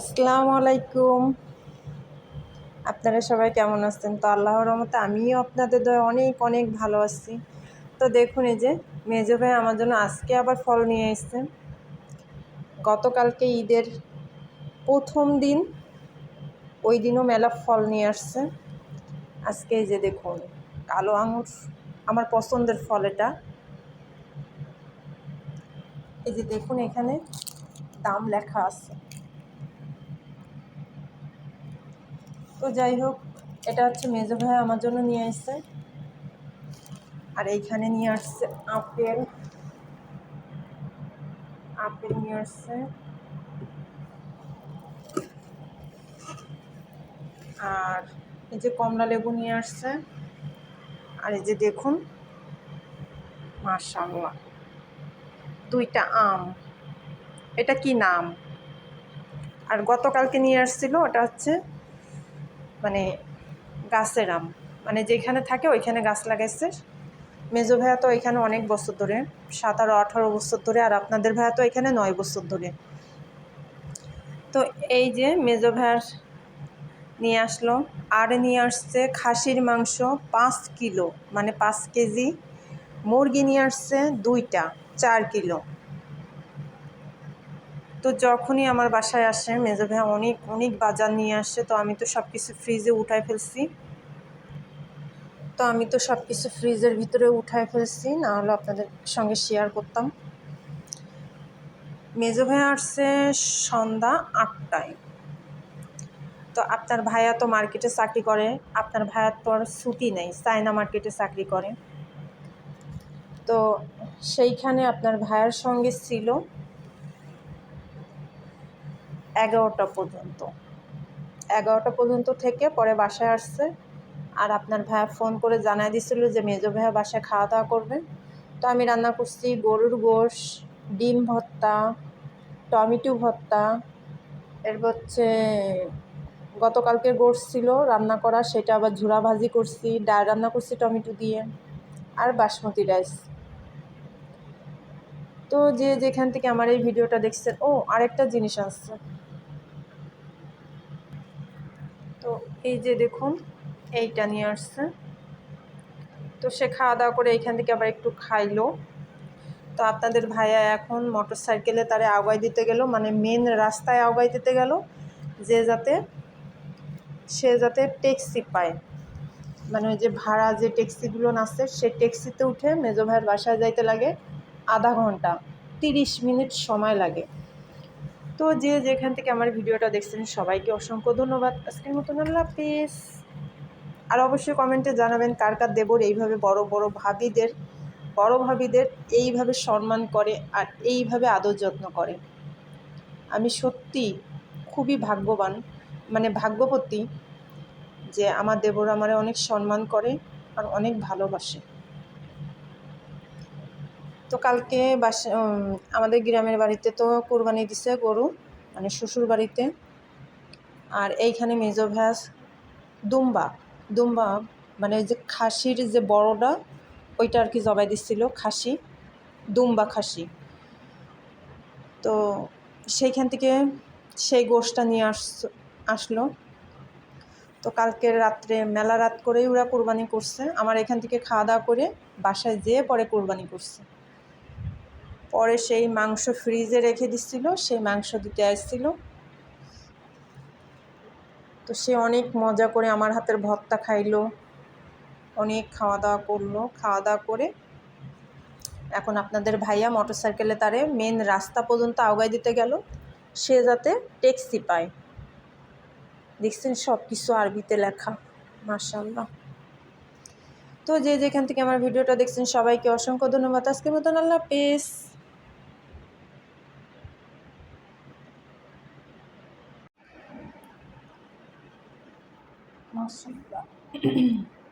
আসসালামু আলাইকুম। আপনারা সবাই কেমন আছেন? তো আল্লাহর রহমতে আমিও আপনাদের দয়ে অনেক অনেক ভালো আছি। তো দেখুন এই যে, মেজো ভাই আমার জন্য আজকে আবার ফল নিয়ে এসছে। গতকালকে ঈদের প্রথম দিন ওই দিনও মেলা ফল নিয়ে আসছে। আজকে এই যে দেখুন, কালো আঙুর, আমার পছন্দের ফল এটা। এই যে দেখুন এখানে দাম লেখা আছে। তো যাই হোক, এটা হচ্ছে মেজো ভাই আমার জন্য নিয়ে আসছে। আর এইখানে নিয়ে আসছে আপেল। আপেল নিয়ে আসছে। আর এই যে কমলা লেবু নিয়ে আসছে। আর এই যে দেখুন মাশাল্লাহ দুইটা আম। এটা কি নাম? আর গতকালকে নিয়ে আসছিল, ওটা হচ্ছে গাছের আম। মানে যেখানে থাকে ওইখানে গাছ লাগাইছে। মেজো ভাইয়া তো এখানে অনেক বছর ধরে, সাত সাতারো আঠারো বছর ধরে, আর আপনাদের ভাইয়া তো এখানে নয় বছর ধরে। তো এই যে মেজো ভাইয়ার নিয়ে আসলো, আর নিয়ে আসছে খাসির মাংস পাঁচ কিলো মানে পাঁচ কেজি। মুরগি নিয়ে আসছে দুইটা, চার কিলো। তো যখনই আমার বাসায় আসে, মেজো ভাইয়া অনেক অনেক বাজার নিয়ে আসছে তো আমি তো সব কিছু ফ্রিজে উঠাই ফেলছি। তো আমি তো সব কিছু ফ্রিজের ভিতরে উঠাই ফেলছি না হলে আপনাদের সঙ্গে শেয়ার করতাম। মেজো ভাইয়া আসছে সন্ধ্যা আটটায়। তো আপনার ভাইয়া তো মার্কেটে চাকরি করে, আপনার ভাইয়ার তো আর ছুটি নেই, চায়না মার্কেটে চাকরি করে। তো সেইখানে আপনার ভাইয়ের সঙ্গে ছিল। এগারোটা পর্যন্ত। এগারোটা পর্যন্ত থেকে পরে বাসায় আসছে। আর আপনার ভাইয়া ফোন করে জানাই দিছিল যে মেজো ভাইয়া বাসায় খাওয়া দাওয়া করবে। তো আমি রান্না করছি গরুর গোশ, ডিম ভর্তা, টমেটো ভর্তা। এরপর হচ্ছে গতকালকে গোশ ছিল, রান্না করা, সেটা আবার ঝুড়া ভাজি করছি, ডাল রান্না করছি টমেটো দিয়ে, আর বাসমতি রাইস। তো যে যেখান থেকে আমার এই ভিডিওটা দেখছেন, ও আরেকটা জিনিস আসছে তো এই যে দেখুন, এইটা নিয়ে আসছে। তো সে খাওয়া দাওয়া করে এইখান থেকে আবার একটু খাইলো। তো আপনাদের ভাইয়া এখন মোটর সাইকেলে তারে আগাই দিতে গেল মানে মেন রাস্তায় আগাই দিতে গেল, যে যাতে সে যাতে ট্যাক্সি পায়। মানে ওই যে ভাড়া যে ট্যাক্সিগুলো আছে সে ট্যাক্সিতে উঠে মেজো ভাইয়ের বাসায় যাইতে লাগে আধা ঘণ্টা, তিরিশ মিনিট সময় লাগে। তো যে যেখান থেকে আমার ভিডিওটা দেখছেন, সবাইকে অসংখ্য ধন্যবাদ। আজকের মতন আল্লাহ হাফিজ। আর অবশ্যই কমেন্টে জানাবেন কার কার দেবর এইভাবে বড় বড় ভাবিদের বড় ভাবিদের এইভাবে সম্মান করে আর এইভাবে আদর যত্ন করে। আমি সত্যি খুবই ভাগ্যবান মানে ভাগ্যবতী যে আমার দেবর আমারে অনেক সম্মান করে আর অনেক ভালোবাসে। তো কালকে বাসা আমাদের গ্রামের বাড়িতে তো কোরবানি দিছে গরু মানে শ্বশুর বাড়িতে। আর এইখানে মেজো ভ্যাস দুম্বা দুম্বা মানে যে খাসির যে বড়টা, ওইটা আর কি জবাই দিচ্ছিল খাসি, দুম্বা খাসি। তো সেইখান থেকে সেই গোষ্ঠটা নিয়ে আস, আসলো। তো কালকে রাত্রে মেলা রাত করেই ওরা কোরবানি করছে। আমার এখান থেকে খাওয়া দাওয়া করে বাসায় যেয়ে পরে কোরবানি করছে। পরে সেই মাংস ফ্রিজে রেখে দিচ্ছিল সেই মাংস দিতে আসছিল। তো সে অনেক মজা করে আমার হাতের ভর্তা খাইলো, অনেক খাওয়া দাওয়া করল। খাওয়া দাওয়া করে এখন আপনাদের ভাইয়া মোটর সাইকেলে তারে মেন রাস্তা পর্যন্ত আগাই দিতে গেল। সে যাতে ট্যাক্সি পায়। দেখছেন সব কিছু আরবিতে লেখা মার্শাল্লাহ তো যে যেখান থেকে আমার ভিডিওটা দেখছেন সবাইকে অসংখ্য ধন্যবাদ। আজকের মতন আল্লাহ পেস ました。